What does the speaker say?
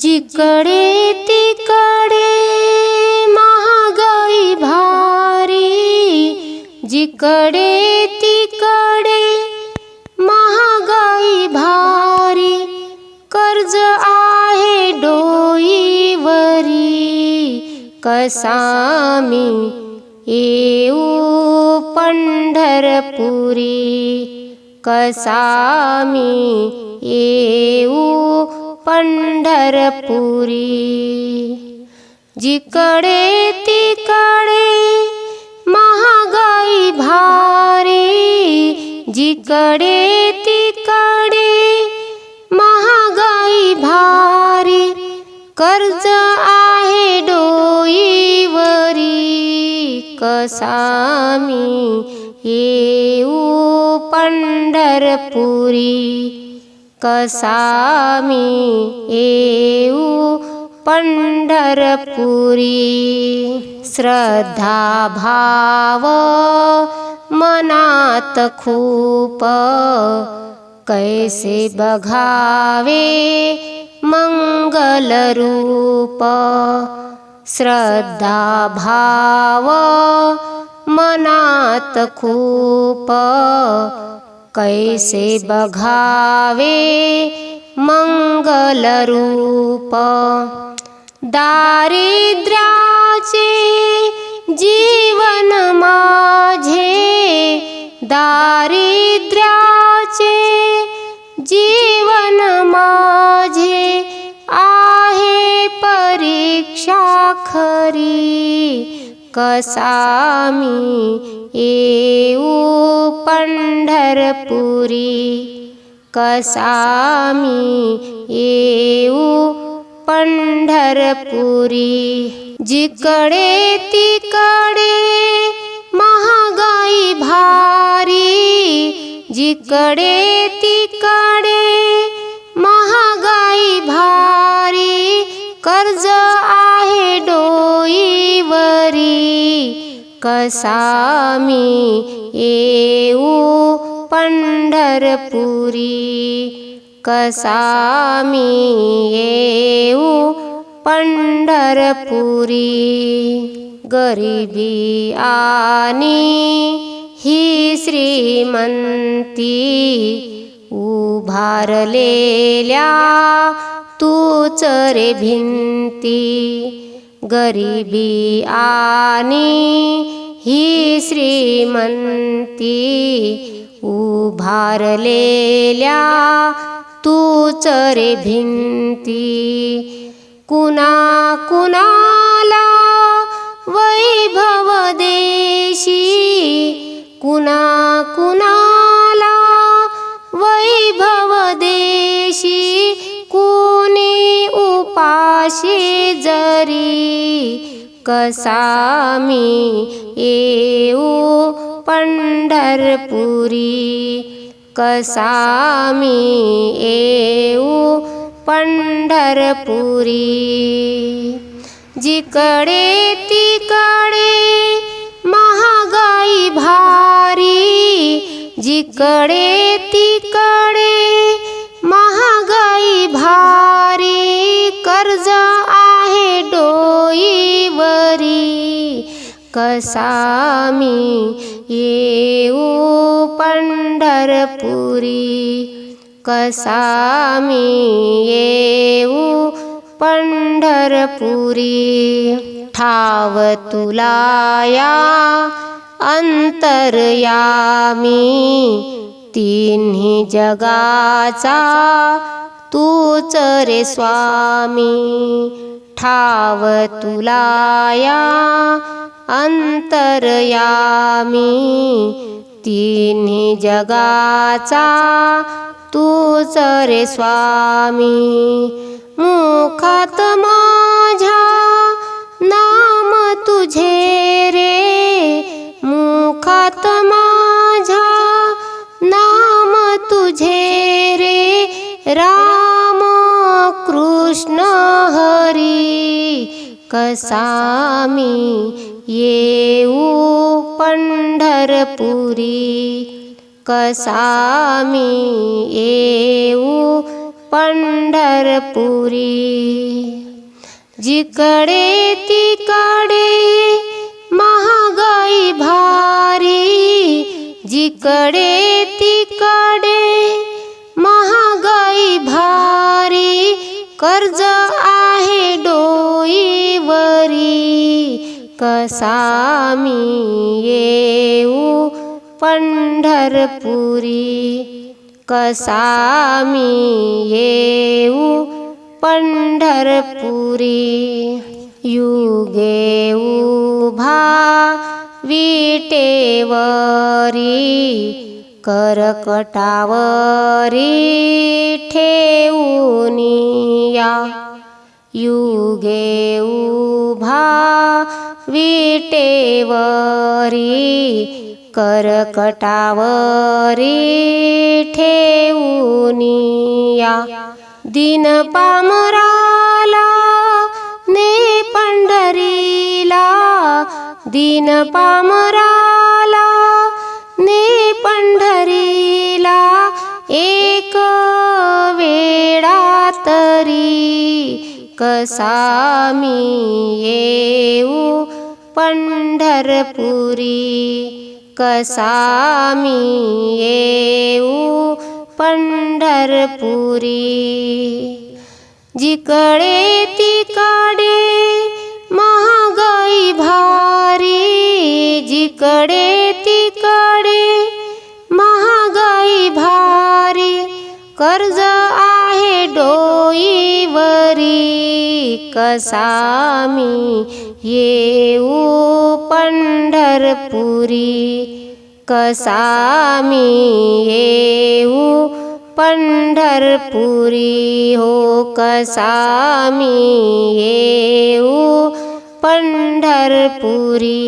जिकडे तिकडे महागाई भारी जिकडे तिकडे महागाई भारी कर्ज आहे डोईवरी कसामी येऊ पंढरपुरी कसामी ए पंढरपुरी. जिकडे तिकडे महागाई भारी. जिकडे तिकडे महागाई भारी. कर्ज आहे डोईवरी. कसामी येऊ पंढरपुरी. कसमी। एव पण्डरपुरी श्रद्धा मनात खूप। कैसे बघावे मङ्गलरूप मङ्गलरूपद्धा भाव मनातूप कैसे बघावे मंगल रूप दारिद्र्याचे जीवन माझे. दारिद्र्याचे जीवन माझे आहे परीक्षा खरी. कसामी येऊ पंढरपुरी कसामी येऊ पंढरपुरी. जिकडे तिकडे महागाई भारी जिकडे तिकडे कसामि। पण्ढरपुरी कसामि। गरिबी गरिबीनि हि श्रीमन्ति। उभारलेल्या च र भिन्ति गरिबी आणि ही श्रीमंती उभारलेल्या तूच रे भिंती. कुणा कुणाला वैभव देशी पाशी जरी कसामी येऊ पंढरपुरी कसामी येऊ पंढरपुरी. जिकडे तिकडे महागाई भारी जिकडे तिकडे कसामी येऊ पंढरपुरी. कसामी येऊ पंढरपुरी. ठाव तुलाया अंतरयामी. तिन्ही जगाचा तूच रे स्वामी. ठाव तुलाया अंतरयामी तिन्ही जगाचा तूच रे स्वामी. मुखात माझ्या नाम तुझे रे मुखात माझ्या नाम तुझे रे. राम कृष्ण हरी कसामी। येऊ पंढरपुरी कसामी। येऊ पंढरपुरी जिकडे तिकडे महागाई भारी। जिकडे तिकडे कसामी येऊ पण्ढरपुरी। कसामीय पण्ढरपुरी। विटेवरी करकटावरी ठेऊनिया। युगे विटेवरी करकटावरी ठेवून दिन पामराला ने पंढरीला. दिन पामराला ने पंढरीला. एक वेळा तरी कसा मी येऊ पंढरपुरी. कसा मी येऊ पंढरपुरी. जिकडे तिकडे महागाई भारी. जिकडे तिकडे महागाई भारी. कर्ज आहे डोईवरी कसा मी येऊ पंढरपुरी। कसा मी येऊ पंढरपुरी। हो कसा मी येऊ पंढरपुरी